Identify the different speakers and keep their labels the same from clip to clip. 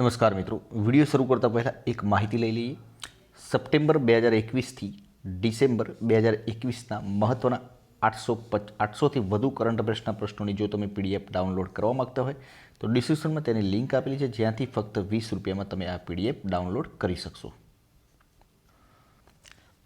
Speaker 1: નમસ્કાર મિત્રો. વીડિયો શરૂ કરતાં પહેલાં એક માહિતી લઈ લઈએ. સપ્ટેમ્બર બે હજાર એકવીસથી ડિસેમ્બર બે હજાર એકવીસના મહત્ત્વના આઠસો પચ, આઠસોથી વધુ કરંટ અફેર્સના પ્રશ્નોની જો તમે પીડીએફ ડાઉનલોડ કરવા માગતા હોય, તો ડિસ્ક્રિપ્શનમાં તેની લિંક આપેલી છે. જ્યાંથી ફક્ત વીસ રૂપિયામાં તમે આ પીડીએફ ડાઉનલોડ કરી શકશો.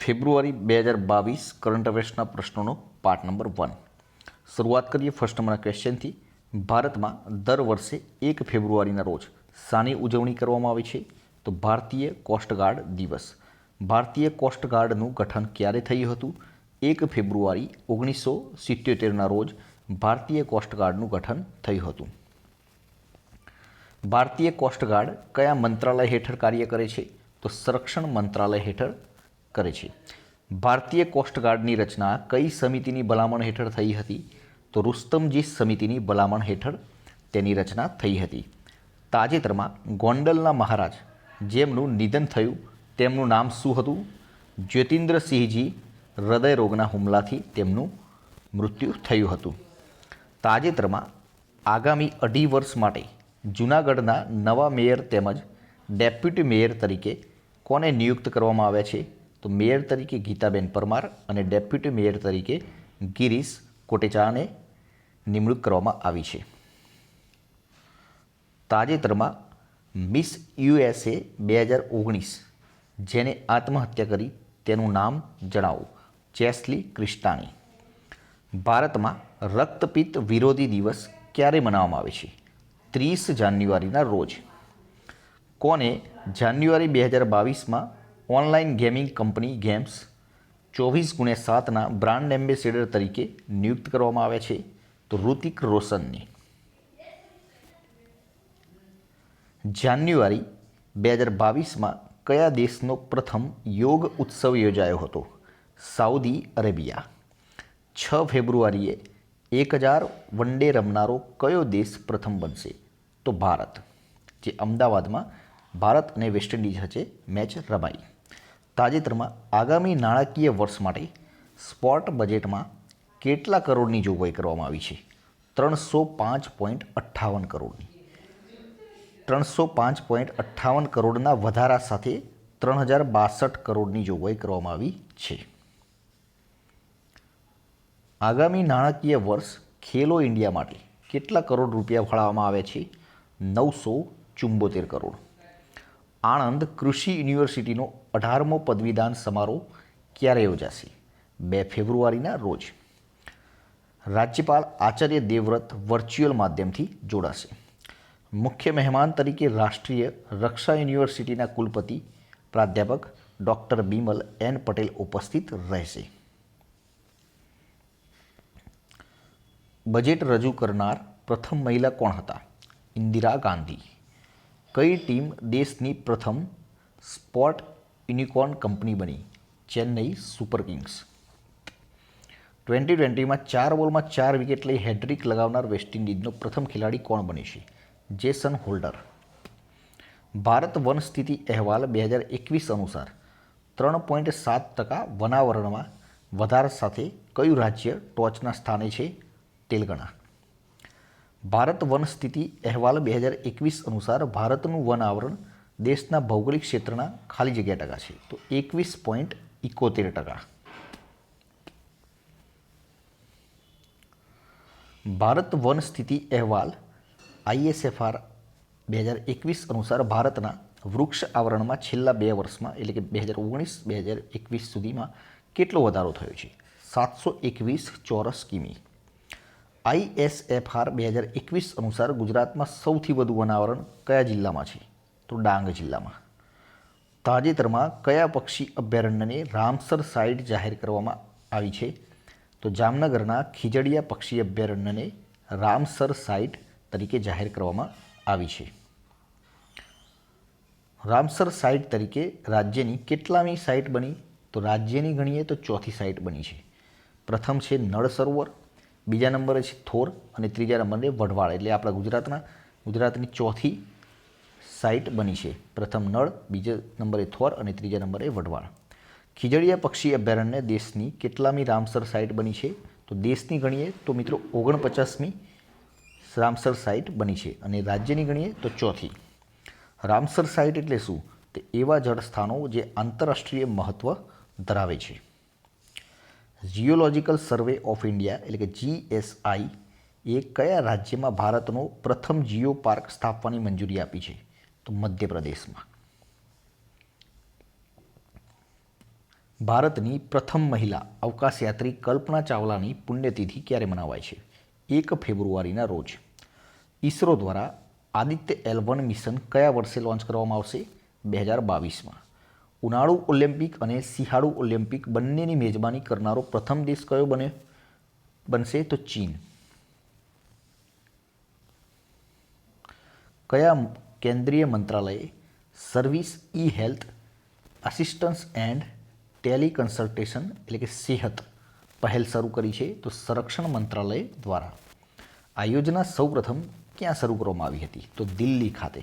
Speaker 1: ફેબ્રુઆરી બે હજાર બાવીસ કરંટ અફેર્સના પ્રશ્નોનો પાર્ટ નંબર વન શરૂઆત કરીએ ફર્સ્ટ નંબરના ક્વેશ્ચનથી ભારતમાં દર વર્ષે એક ફેબ્રુઆરીના રોજ શાની ઉજવણી કરવામાં આવે છે. તો ભારતીય કોસ્ટગાર્ડ દિવસ. ભારતીય કોસ્ટગાર્ડનું ગઠન ક્યારે થયું હતું? એક ફેબ્રુઆરી ઓગણીસો સિત્યોતેરના રોજ ભારતીય કોસ્ટગાર્ડનું ગઠન થયું હતું. ભારતીય કોસ્ટગાર્ડ કયા મંત્રાલય હેઠળ કાર્ય કરે છે? તો સંરક્ષણ મંત્રાલય હેઠળ કરે છે. ભારતીય કોસ્ટગાર્ડની રચના કઈ સમિતિની ભલામણ હેઠળ થઈ હતી? તો રુસ્તમજી સમિતિની ભલામણ હેઠળ તેની રચના થઈ હતી. તાજેતરમાં ગોંડલના મહારાજ, જેમનું નિધન થયું, તેમનું નામ શું હતું? જ્યોતિન્દ્રસિંહજી હૃદય રોગના હુમલાથી તેમનું મૃત્યુ થયું હતું. તાજેતરમાં આગામી અઢી વર્ષ માટે જૂનાગઢના નવા મેયર તેમજ ડેપ્યુટી મેયર તરીકે કોને નિયુક્ત કરવામાં આવ્યા છે? તો મેયર તરીકે ગીતાબેન પરમાર અને ડેપ્યુટી મેયર તરીકે ગિરીશ કોટેચાને નિમણૂક કરવામાં આવી છે. તાજેતરમાં મિસ યુએસએ બે હજાર ઓગણીસ, જેને આત્મહત્યા કરી તેનું નામ જણાવો, જેસલી ક્રિસ્ટાણી ભારતમાં રક્તપિત્ત વિરોધી દિવસ ક્યારે મનાવવામાં આવે છે? ત્રીસ જાન્યુઆરીના રોજ. કોને જાન્યુઆરી બે હજાર બાવીસમાં ઓનલાઈન ગેમિંગ કંપની ગેમ્સ ચોવીસ ગુણ્યા સાતના બ્રાન્ડ એમ્બેસેડર તરીકે નિયુક્ત કરવામાં આવ્યા છે? તો ઋતિક રોશનને. જાન્યુઆરી બે હજાર બાવીસમાં કયા દેશનો પ્રથમ યોગ ઉત્સવ યોજાયો હતો? Saudi Arabia. છ ફેબ્રુઆરીએ એક હજાર વન ડે રમનારો કયો દેશ પ્રથમ બનશે? તો ભારત, જે અમદાવાદમાં ભારત અને વેસ્ટ ઇન્ડિઝ વચ્ચે મેચ રમાઈ. તાજેતરમાં આગામી નાણાકીય વર્ષ માટે સ્પોર્ટ બજેટમાં કેટલા કરોડની જોગવાઈ કરવામાં આવી છે? ત્રણસો પાંચ પોઈન્ટ અઠ્ઠાવન કરોડની. ત્રણસો પાંચ પોઈન્ટ અઠ્ઠાવન કરોડના વધારા સાથે ત્રણ હજાર બાસઠ કરોડની જોગવાઈ કરવામાં આવી છે. આગામી નાણાકીય વર્ષ ખેલો ઇન્ડિયા માટે કેટલા કરોડ રૂપિયા ફાળવવામાં આવે છે? નવસો ચુંબોતેર કરોડ. આણંદ કૃષિ યુનિવર્સિટીનો અઢારમો પદવીદાન સમારોહ ક્યારે યોજાશે? બે ફેબ્રુઆરીના રોજ. રાજ્યપાલ આચાર્ય દેવવ્રત વર્ચ્યુઅલ માધ્યમથી જોડાશે. મુખ્ય મહેમાન તરીકે રાષ્ટ્રીય રક્ષા યુનિવર્સિટીના કુલપતિ પ્રાધ્યાપક ડૉક્ટર બિમલ એન પટેલ ઉપસ્થિત રહેશે. બજેટ રજૂ કરનાર પ્રથમ મહિલા કોણ હતા? ઇન્દિરા ગાંધી. કઈ ટીમ દેશની પ્રથમ સ્પોટ યુનિકોર્ન કંપની બની? Chennai super kings. ટ્વેન્ટી ટ્વેન્ટીમાં ચાર બોલમાં ચાર વિકેટ લઈ હેડ્રિક લગાવનાર વેસ્ટ ઇન્ડિઝનો પ્રથમ ખેલાડી કોણ બને છે? Jason holder. ભારત વન સ્થિતિ અહેવાલ બે હજાર એકવીસ અનુસાર ત્રણ પોઈન્ટ સાત ટકા વનાવરણમાં વધારા સાથે કયું રાજ્ય ટોચના સ્થાને છે? તેલંગણા. ભારત વન સ્થિતિ અહેવાલ બે હજાર એકવીસ અનુસાર ભારતનું વન આવરણ દેશના ભૌગોલિક ક્ષેત્રના ખાલી જગ્યા ટકા છે. તો એકવીસ પોઈન્ટ ઇકોતેર ટકા. ભારત વન સ્થિતિ અહેવાલ આઈએસએફઆર બે હજાર એકવીસ અનુસાર ભારતના વૃક્ષ આવરણમાં છેલ્લા બે વર્ષમાં એટલે કે બે હજાર ઓગણીસ, બે હજાર એકવીસ સુધીમાં કેટલો વધારો થયો છે? સાતસો એકવીસ ચોરસ કિમી. આઈએસએફઆર બે હજાર એકવીસ અનુસાર ગુજરાતમાં સૌથી વધુ વનાવરણ કયા જિલ્લામાં છે? તો ડાંગ જિલ્લામાં. તાજેતરમાં કયા પક્ષી અભયારણ્યને રામસર સાઇટ જાહેર કરવામાં આવી છે? તો જામનગરના ખીજડીયા પક્ષી અભયારણ્યને રામસર સાઇટ તરીકે જાહેર કરવામાં આવી છે. રામસર સાઇટ તરીકે રાજ્યની કેટલામી સાઇટ બની? તો રાજ્યની ગણીએ તો ચોથી સાઇટ બની છે. પ્રથમ છે નળ સરોવર, બીજા નંબરે છે થોર અને ત્રીજા નંબરે વઢવાળ. એટલે આપણા ગુજરાતના, ગુજરાતની ચોથી સાઇટ બની છે. પ્રથમ નળ, બીજા નંબરે થોર અને ત્રીજા નંબરે વઢવાળ. ખીજડીયા પક્ષી અભયારણ્ય દેશની કેટલામી રામસર સાઇટ બની છે? તો દેશની ગણીએ તો મિત્રો ઓગણપચાસમી રામસર સાઇટ બની છે અને રાજ્યની ગણીએ તો ચોથી. રામસર સાઇટ એટલે શું? તે એવા જળસ્થાનો જે આંતરરાષ્ટ્રીય મહત્ત્વ ધરાવે છે. જીઓલોજિકલ સર્વે ઓફ ઇન્ડિયા એટલે કે જીએસઆઈ એ કયા રાજ્યમાં ભારતનો પ્રથમ જીઓ પાર્ક સ્થાપવાની મંજૂરી આપી છે? તો મધ્યપ્રદેશમાં. ભારતની પ્રથમ મહિલા અવકાશયાત્રી કલ્પના ચાવલાની પુણ્યતિથિ ક્યારે મનાવાય છે? એક ફેબ્રુઆરીના રોજ. ઈસરો દ્વારા આદિત્ય એલ વન મિશન કયા વર્ષે લોન્ચ કરવામાં આવશે? બે હજાર બાવીસમાં. ઉનાળુ ઓલિમ્પિક અને શિયાળુ ઓલિમ્પિક બંનેની મેજબાની કરનારો પ્રથમ દેશ કયો બને? બનશે તો ચીન. કયા કેન્દ્રીય મંત્રાલયે service e health assistance and teleconsultation એટલે કે સેહત પહેલ શરૂ કરી છે તો સંરક્ષણ મંત્રાલય દ્વારા. આ યોજના સૌપ્રથમ ક્યાં શરૂ કરવામાં આવી હતી? તો દિલ્હી ખાતે.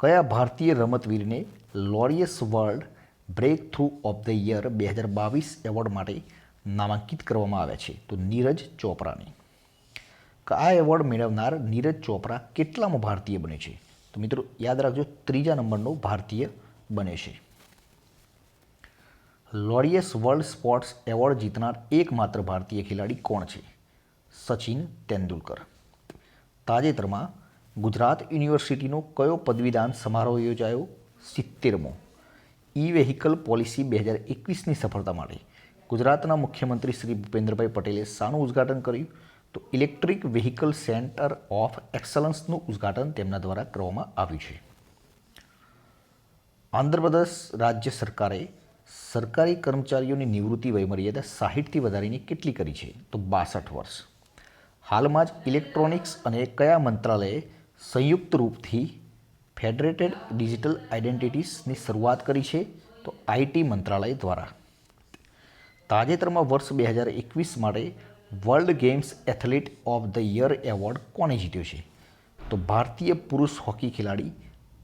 Speaker 1: કયા ભારતીય રમતવીરને Laureus world breakthrough of the year બે હજાર બાવીસ એવોર્ડ માટે નામાંકિત કરવામાં આવ્યા છે? તો નીરજ ચોપરાને. આ એવોર્ડ મેળવનાર નીરજ ચોપરા કેટલામાં ભારતીય બને છે? તો મિત્રો, યાદ રાખજો, ત્રીજા નંબરનો ભારતીય બને છે. લોરિયસ વર્લ્ડ સ્પોર્ટ્સ એવોર્ડ જીતનાર એકમાત્ર ભારતીય ખેલાડી કોણ છે? સચિન તેંડુલકર. તાજેતરમાં ગુજરાત યુનિવર્સિટીનો કયો પદવીદાન સમારોહ યોજાયો? સિત્તેરમો. ઈ વેહિકલ પોલિસી બે હજાર એકવીસની સફળતા માટે ગુજરાતના મુખ્યમંત્રી શ્રી ભૂપેન્દ્રભાઈ પટેલે શાનું ઉદ્ઘાટન કર્યું. તો ઇલેક્ટ્રિક વેહિકલ સેન્ટર ઓફ એક્સલન્સનું ઉદ્ઘાટન તેમના દ્વારા કરવામાં આવ્યું છે. આંધ્રપ્રદેશ રાજ્ય સરકારે સરકારી કર્મચારીઓની નિવૃત્તિ વયમર્યાદા સાહીઠથી વધારીને કેટલી કરી છે? તો બાસઠ વર્ષ. હાલમાં જ ઇલેક્ટ્રોનિક્સ અને કયા મંત્રાલયે સંયુક્ત રૂપથી ફેડરેટેડ ડિજિટલ આઇડેન્ટિટીસની શરૂઆત કરી છે? તો આઈટી મંત્રાલય દ્વારા. તાજેતરમાં વર્ષ બે હજાર એકવીસ માટે world games athlete of the year award કોણે જીત્યો છે? તો ભારતીય પુરુષ હોકી ખેલાડી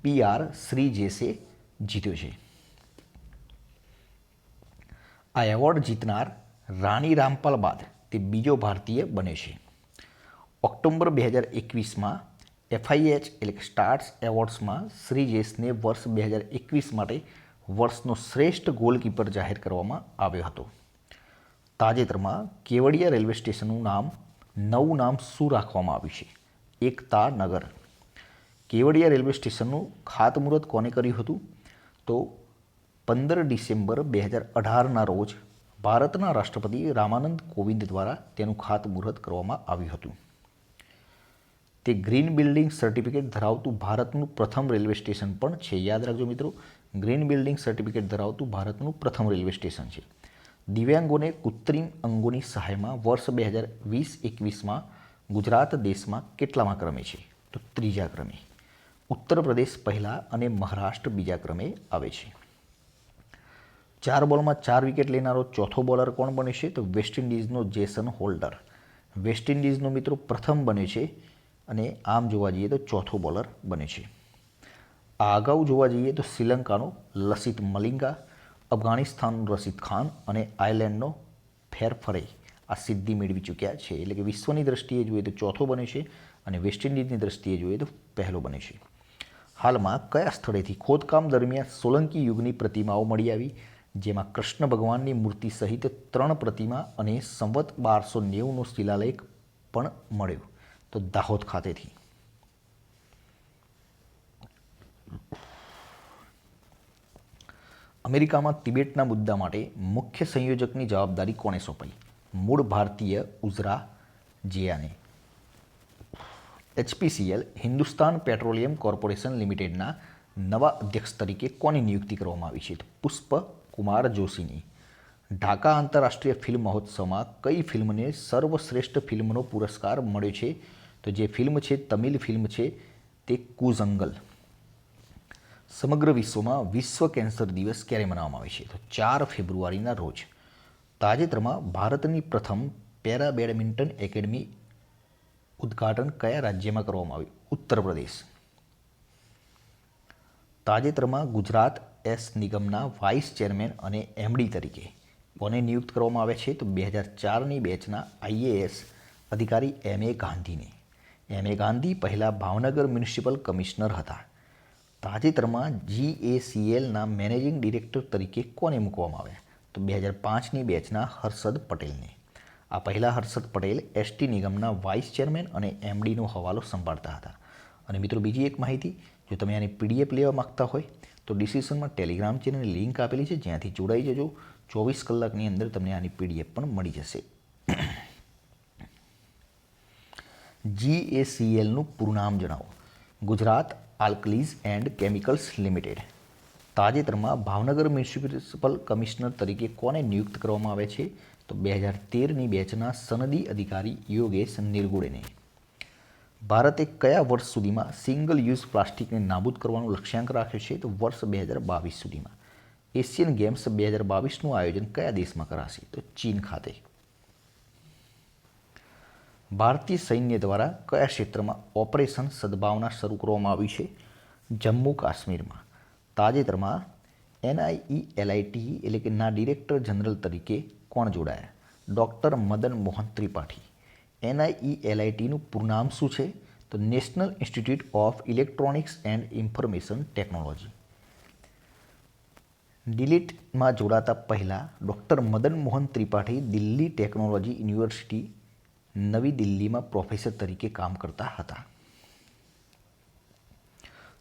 Speaker 1: પી આર શ્રી જેસે જીત્યો છે. આ એવોર્ડ જીતનાર રાણી રામપાલ બાદ તે બીજો ભારતીય બને છે. ઓક્ટોબર બે હજાર એકવીસમાં એફઆઈએચ એટલે કે સ્ટાર્સ એવોર્ડ્સમાં શ્રી જેસને વર્ષ બે હજાર એકવીસ માટે વર્ષનો શ્રેષ્ઠ ગોલકીપર જાહેર કરવામાં આવ્યો હતો. તાજેતરમાં કેવડિયા રેલવે સ્ટેશનનું નામ, નવું નામ શું રાખવામાં આવ્યું છે? એકતા નગર. કેવડિયા રેલવે સ્ટેશનનું ખાતમુહૂર્ત કોને કર્યું હતું? તો પંદર ડિસેમ્બર બે હજાર અઢારના રોજ ભારતના રાષ્ટ્રપતિ રામાનંદ કોવિંદ દ્વારા તેનું ખાતમુહૂર્ત કરવામાં આવ્યું હતું. તે ગ્રીન બિલ્ડિંગ સર્ટિફિકેટ ધરાવતું ભારતનું પ્રથમ રેલવે સ્ટેશન પણ છે. યાદ રાખજો મિત્રો, ગ્રીન બિલ્ડિંગ સર્ટિફિકેટ ધરાવતું ભારતનું પ્રથમ રેલવે સ્ટેશન છે. દિવ્યાંગોને કૃત્રિમ અંગોની સહાયમાં વર્ષ બે હજાર વીસ એકવીસમાં ગુજરાત દેશમાં કેટલામાં ક્રમે છે? તો ત્રીજા ક્રમે. ઉત્તર પ્રદેશ પહેલાં અને મહારાષ્ટ્ર બીજા ક્રમે આવે છે. ચાર બોલમાં ચાર વિકેટ લેનારો ચોથો બોલર કોણ બને છે? તો વેસ્ટ ઇન્ડિઝનો જેસન હોલ્ડર. વેસ્ટ ઇન્ડિઝનો મિત્રો પ્રથમ બને છે અને આમ જોવા જઈએ તો ચોથો બોલર બને છે. આ અગાઉ જોવા જઈએ તો શ્રીલંકાનો લસિત મલિંગા, અફઘાનિસ્તાનનો રશીદ ખાન અને આયર્લેન્ડનો ફેરફરે આ સિદ્ધિ મેળવી ચૂક્યા છે. એટલે કે વિશ્વની દ્રષ્ટિએ જોઈએ તો ચોથો બને છે અને વેસ્ટ ઇન્ડિઝની દ્રષ્ટિએ જોઈએ તો પહેલો બને છે. હાલમાં કયા સ્થળેથી ખોદકામ દરમિયાન સોલંકી યુગની પ્રતિમાઓ મળી આવી? જેમાં કૃષ્ણ ભગવાનની મૂર્તિ સહિત ત્રણ પ્રતિમા અને સંવત બારસો નેવુંનો શિલાલેખ પણ મળ્યો. તો દાહોદ ખાતેથી. અમેરિકામાં તિબેટના મુદ્દા માટે મુખ્ય સંયોજકની જવાબદારી કોણે સોંપાઈ મૂળ ભારતીય ઉઝરા જિયાને. એચપીસીએલ, હિન્દુસ્તાન પેટ્રોલિયમ કોર્પોરેશન લિમિટેડના નવા અધ્યક્ષ તરીકે કોની નિયુક્તિ કરવામાં આવી છે? પુષ્પ કુમાર જોશીની. ઢાકા આંતરરાષ્ટ્રીય ફિલ્મ મહોત્સવમાં કઈ ફિલ્મને સર્વશ્રેષ્ઠ ફિલ્મનો પુરસ્કાર મળ્યો છે? તો જે ફિલ્મ છે, તમિલ ફિલ્મ છે, તે કુઝંગલ. સમગ્ર વિશ્વમાં વિશ્વ કેન્સર દિવસ ક્યારે મનાવવામાં આવે છે? તો ચાર ફેબ્રુઆરીના રોજ તાજેતરમાં ભારતની પ્રથમ પેરા બેડમિન્ટન એકેડમી ઉદ્ઘાટન કયા રાજ્યમાં કરવામાં આવ્યું? ઉત્તર પ્રદેશ. તાજેતરમાં ગુજરાત એસ નિગમના વાઇસ ચેરમેન અને એમડી તરીકે કોને નિયુક્ત કરવામાં આવે છે? તો બે હજાર ચારની બેચના આઈએએસ અધિકારી એમ એ ગાંધીને. એમ એ ગાંધી પહેલાં ભાવનગર મ્યુનિસિપલ કમિશનર હતા. તાજેતરમાં જીએસીએલના મેનેજિંગ ડિરેક્ટર તરીકે કોને મૂકવામાં આવ્યા? તો બે હજાર પાંચની બેચના હર્ષદ પટેલને. આ પહેલાં હર્ષદ પટેલ એસટી નિગમના વાઇસ ચેરમેન અને એમડીનો હવાલો સંભાળતા હતા. અને મિત્રો બીજી એક માહિતી, જો તમે આની પીડીએફ લેવા માગતા હોય, તો ડિસ્ક્રિપ્શનમાં ટેલિગ્રામ ચેનલની લિંક આપેલી છે, જ્યાંથી જોડાઈ જજો. ચોવીસ કલાકની અંદર તમને આની પીડીએફ પણ મળી જશે. જીએસીએલનું પૂરું નામ જણાવો. Gujarat alkalies and chemicals limited. તાજેતરમાં ભાવનગર મ્યુનિસિપલ કમિશનર તરીકે કોને નિયુક્ત કરવામાં આવે છે? તો બે હજાર તેરની બેચના સનદી અધિકારી યોગેશ નિર્ગુડેને ભારતે કયા વર્ષ સુધીમાં સિંગલ યુઝ પ્લાસ્ટિકને નાબૂદ કરવાનું લક્ષ્યાંક રાખ્યો છે? તો વર્ષ બે હજાર બાવીસ સુધીમાં. એશિયન ગેમ્સ બે હજાર બાવીસનું આયોજન કયા દેશમાં કરાશે? તો ચીન ખાતે. ભારતીય સૈન્ય દ્વારા કયા ક્ષેત્રમાં ઓપરેશન સદભાવના શરૂ કરવામાં આવી છે? જમ્મુ કાશ્મીરમાં. તાજેતરમાં એનઆઈઈ એલઆઈટી એટલે કે ના ડિરેક્ટર જનરલ તરીકે કોણ જોડાયા? ડૉક્ટર મદન મોહન ત્રિપાઠી. એનઆઈઈ એલઆઈટીનું પૂરું નામ શું છે? તો national institute of electronics and information technology. ડિલીટમાં જોડાતા પહેલાં doctor Madan Mohan Tripathi Delhi technology university નવી દિલ્હીમાં પ્રોફેસર તરીકે કામ કરતા હતા.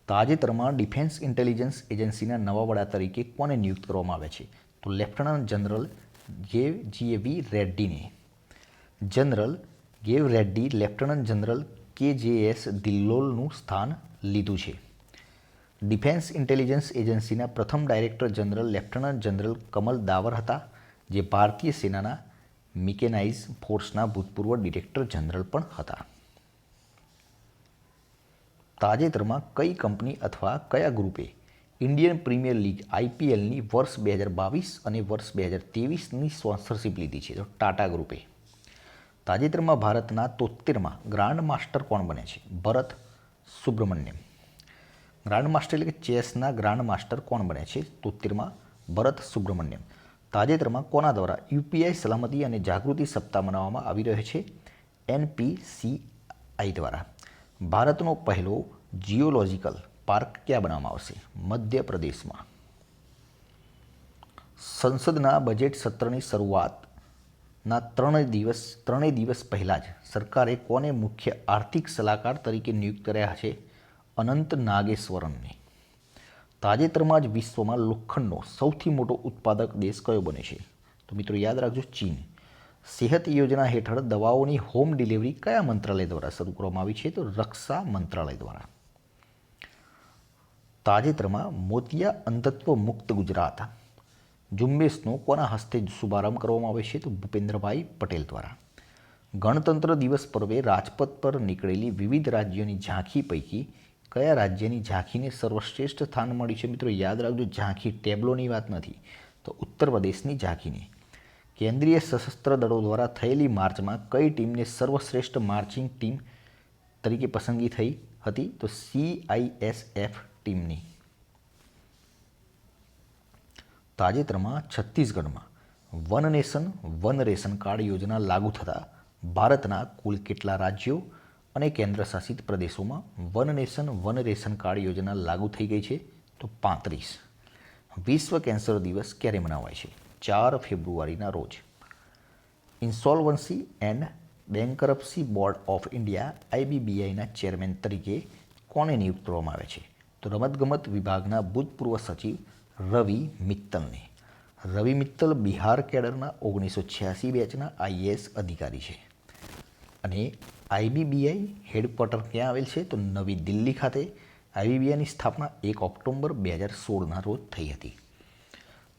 Speaker 1: તાજેતરમાં ડિફેન્સ ઇન્ટેલિજન્સ એજન્સીના નવા વડા તરીકે કોને નિયુક્ત કરવામાં આવે છે? તો લેફ્ટનન્ટ જનરલ જે જી રેડ્ડીને. General gave Reddy lieutenant general K J S દિલ્લોલનું સ્થાન લીધું છે. ડિફેન્સ ઇન્ટેલિજન્સ એજન્સીના પ્રથમ director general lieutenant general Kamal Dawar હતા, જે ભારતીય સેનાના મિકેનાઇઝ ફોર્સના ભૂતપૂર્વ ડિરેક્ટર જનરલ પણ હતા. તાજેતરમાં કઈ કંપની અથવા કયા ગ્રુપે ઇન્ડિયન પ્રીમિયર લીગ આઈપીએલની વર્ષ બે હજાર બાવીસ અને વર્ષ બે હજાર ત્રેવીસની સ્પોન્સરશિપ લીધી છે? તો ટાટા ગ્રુપે. તાજેતરમાં ભારતના તોતેરમાં ગ્રાન્ડ માસ્ટર કોણ બને છે? ભરત સુબ્રમણ્યમ. ગ્રાન્ડ માસ્ટર એટલે કે ચેસના ગ્રાન્ડ માસ્ટર કોણ બને છે? તોતેરમાં ભરત સુબ્રમણ્યમ. તાજેતરમાં કોના દ્વારા યુપીઆઈ સલામતી અને જાગૃતિ સપ્તાહ મનાવવામાં આવી રહ્યો છે? એનપીસીઆઈ દ્વારા. ભારતનો પહેલો જીઓલોજિકલ પાર્ક ક્યાં બનાવવામાં આવશે? મધ્યપ્રદેશમાં. સંસદના બજેટ સત્રની શરૂઆતના ત્રણ દિવસ, ત્રણેય દિવસ પહેલાં જ સરકારે કોને મુખ્ય આર્થિક સલાહકાર તરીકે નિયુક્ત કર્યા છે? અનંત નાગેશ્વરનને. તાજેતરમાં જ વિશ્વમાં લોખંડનો સૌથી મોટો ઉત્પાદક દેશ કયો બને છે? તો મિત્રો યાદ રાખજો ચીન. સેહત યોજના હેઠળ દવાઓની હોમ ડિલિવરી કયા મંત્રાલય દ્વારા શરૂ કરવામાં આવી છે? તો રક્ષા મંત્રાલય દ્વારા. તાજેતરમાં મોતિયા અંધત્વ મુક્ત ગુજરાત. ઝુંબેશનો કોના હસ્તે શુભારંભ કરવામાં આવે છે? તો ભૂપેન્દ્રભાઈ પટેલ દ્વારા. ગણતંત્ર દિવસ પર્વે રાજપથ પર નીકળેલી વિવિધ રાજ્યોની ઝાંખી પૈકી કયા રાજ્યની ઝાંખીને સર્વશ્રેષ્ઠ સ્થાન મળ્યું છે મિત્રો? યાદ રાખજો, ઝાંખી ટેબ્લોની વાત નથી, તો ઉત્તર પ્રદેશની ઝાંખીને. કેન્દ્રીય સશસ્ત્ર દળો દ્વારા થયેલી માર્ચમાં કઈ ટીમને સર્વશ્રેષ્ઠ માર્ચિંગ ટીમ તરીકે પસંદગી થઈ હતી? તો સીઆઈએસએફ ટીમની. તાજેતરમાં છત્તીસગઢમાં one nation one ration card યોજના લાગુ થતાં ભારતના કુલ કેટલા રાજ્યો અને કેન્દ્રશાસિત પ્રદેશોમાં one nation, one ration card યોજના લાગુ થઈ ગઈ છે, તો પાંત્રીસ. વિશ્વ કેન્સર દિવસ ક્યારે મનાવાય છે? ચાર ફેબ્રુઆરીના રોજ. Insolvency and bankruptcy board of India, આઈબીબીઆઈના chairman તરીકે કોને નિયુક્ત કરવામાં આવે છે? તો રમતગમત વિભાગના ભૂતપૂર્વ સચિવ રવિ મિત્તલને. રવિ મિત્તલ બિહાર કેડરના ઓગણીસો છ્યાસી બેચના આઈએએસ અધિકારી છે. અને આઈબીબીઆઈ હેડક્વાર્ટર ક્યાં આવેલ છે, તો નવી દિલ્હી ખાતે આઈબીબીઆઈની સ્થાપના એક ઓક્ટોબર બે હજાર સોળના રોજ થઈ હતી.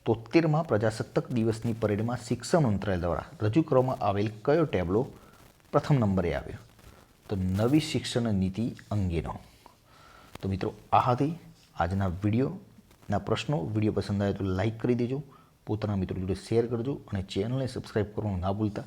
Speaker 1: તોતેરમાં પ્રજાસત્તાક દિવસની પરેડમાં શિક્ષણ મંત્રાલય દ્વારા રજૂ કરવામાં આવેલ કયો ટેબલો પ્રથમ નંબરે આવ્યો? તો નવી શિક્ષણ નીતિ અંગેનો. તો મિત્રો, આ હતી આજના વિડીયોના પ્રશ્નો, વીડિયો પસંદ આવે તો લાઈક કરી દેજો. પોતાના મિત્રો જોડે શેર કરજો અને ચેનલને સબસ્ક્રાઈબ કરવાનું ના ભૂલતા.